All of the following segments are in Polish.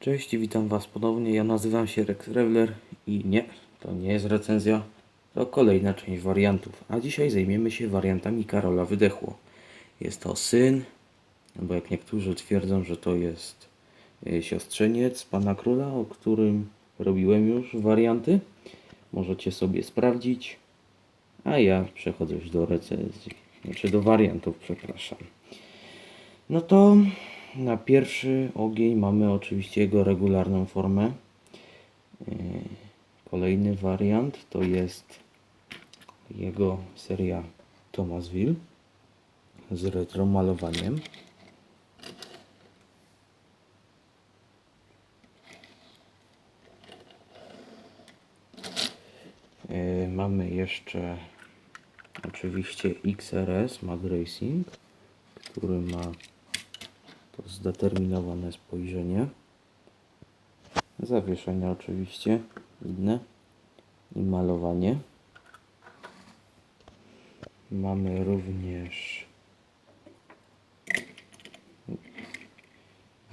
Cześć, witam Was ponownie. Ja nazywam się Rex Revler i nie, to nie jest recenzja, to kolejna część wariantów. A dzisiaj zajmiemy się wariantami Karola Wydechło. Jest to syn, bo jak niektórzy twierdzą, że to jest y, siostrzeniec pana króla, o którym robiłem już warianty. Możecie sobie sprawdzić. A ja przechodzę już do recenzji, znaczy do wariantów, przepraszam. No to na pierwszy ogień mamy oczywiście jego regularną formę. Yy, Kolejny wariant to jest jego seria Thomasville z retro malowaniem. Yy, Mamy jeszcze oczywiście XRS Mad Racing, który ma to zdeterminowane spojrzenie. Zawieszenia oczywiście inne i malowanie. Mamy również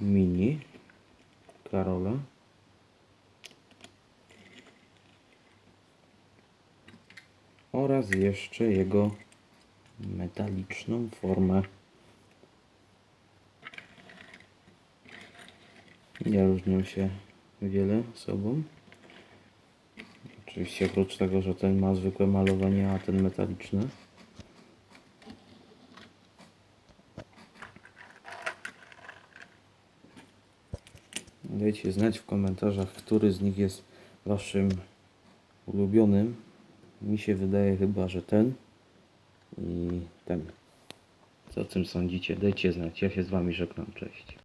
mini Karola. Oraz jeszcze jego metaliczną formę. Nie różnią się wiele sobą. Oczywiście oprócz tego, że ten ma zwykłe malowanie, a ten metaliczne. Dajcie znać w komentarzach, który z nich jest waszym ulubionym. Mi się wydaje chyba, że ten i ten. Co o tym sądzicie? Dajcie znać. Ja się z wami żegnam. Cześć.